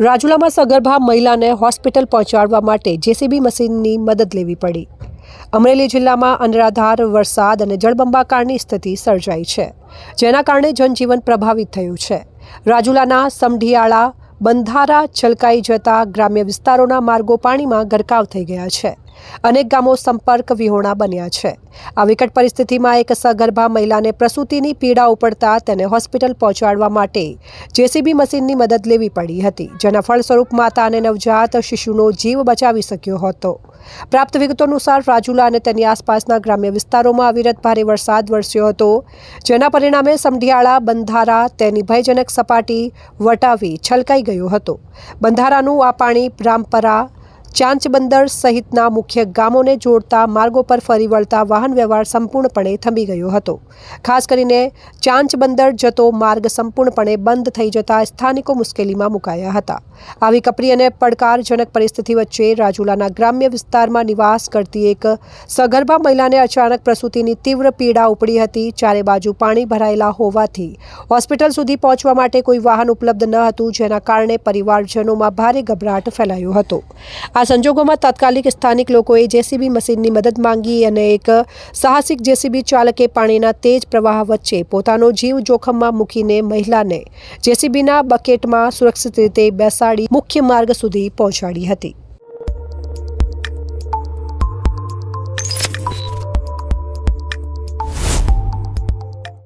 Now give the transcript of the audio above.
રાજુલામાં સગર્ભા મહિલાને હોસ્પિટલ પહોંચાડવા માટે જેસીબી મશીનની મદદ લેવી પડી. અમરેલી જિલ્લામાં અનરાધાર વરસાદ અને જળબંબાકારની સ્થિતિ સર્જાઈ છે, જેના કારણે જનજીવન પ્રભાવિત થયું છે. રાજુલાના સમઢિયાળા બંધારા છલકાઈ જતા ગ્રામ્ય વિસ્તારોના માર્ગો પાણીમાં ગરકાવ થઈ ગયા છે. અનેક ગામો સંપર્ક વિહોણા બન્યા છે. આ વિકટ પરિસ્થિતિમાં એક સગર્ભા મહિલાને પ્રસૂતિની પીડા ઉપડતા તેને હોસ્પિટલ પહોંચાડવા માટે જેસીબી મશીનની મદદ લેવી પડી હતી, જેના ફળસ્વરૂપ માતા અને નવજાત શિશુનો જીવ બચાવી શક્યો હતો. પ્રાપ્ત વિગતો અનુસાર રાજુલા અને તેની આસપાસના ગ્રામ્ય વિસ્તારોમાં અવિરત ભારે વરસાદ વરસ્યો હતો, જેના પરિણામે સમઢિયાળા બંધારા, તેની ભયજનક સપાટી વટાવી છલકાઈ ગયો હતો. બંધારાનું આ પાણી રામપરા ચાંચબંદર સહિતના મુખ્ય ગામોને જોડતા માર્ગો પર ફરી વળતા વાહન વ્યવહાર સંપૂર્ણપણે થંભી ગયો હતો. ખાસ કરીને ચાંચબંદર જતો માર્ગ સંપૂર્ણપણે બંધ થઈ જતા સ્થાનિકો મુશ્કેલીમાં મુકાયા હતા. આવી કપરી અને પડકારજનક પરિસ્થિતિ વચ્ચે રાજુલાના ગ્રામ્ય વિસ્તારમાં નિવાસ કરતી એક સગર્ભા મહિલાને અચાનક પ્રસૂતિની તીવ્ર પીડા ઉપડી હતી, ચારે બાજુ પાણી ભરાયેલા હોવાથી હોસ્પિટલ સુધી પહોંચવા માટે કોઈ વાહન ઉપલબ્ધ ન હતું, જેના કારણે પરિવારજનોમાં ભારે ગભરાટ ફેલાયો હતો. આ સંજોગોમાં તાત્કાલિક સ્થાનિક લોકોએ જેસીબી મશીનની મદદ માંગી અને એક સાહસિક જેસીબી ચાલકે પાણીના તેજ પ્રવાહ વચ્ચે પોતાનો જીવ જોખમમાં મૂકીને મહિલાને જેસીબીના બકેટમાં સુરક્ષિત રીતે બેસાડી મુખ્ય માર્ગ સુધી પહોંચાડી હતી.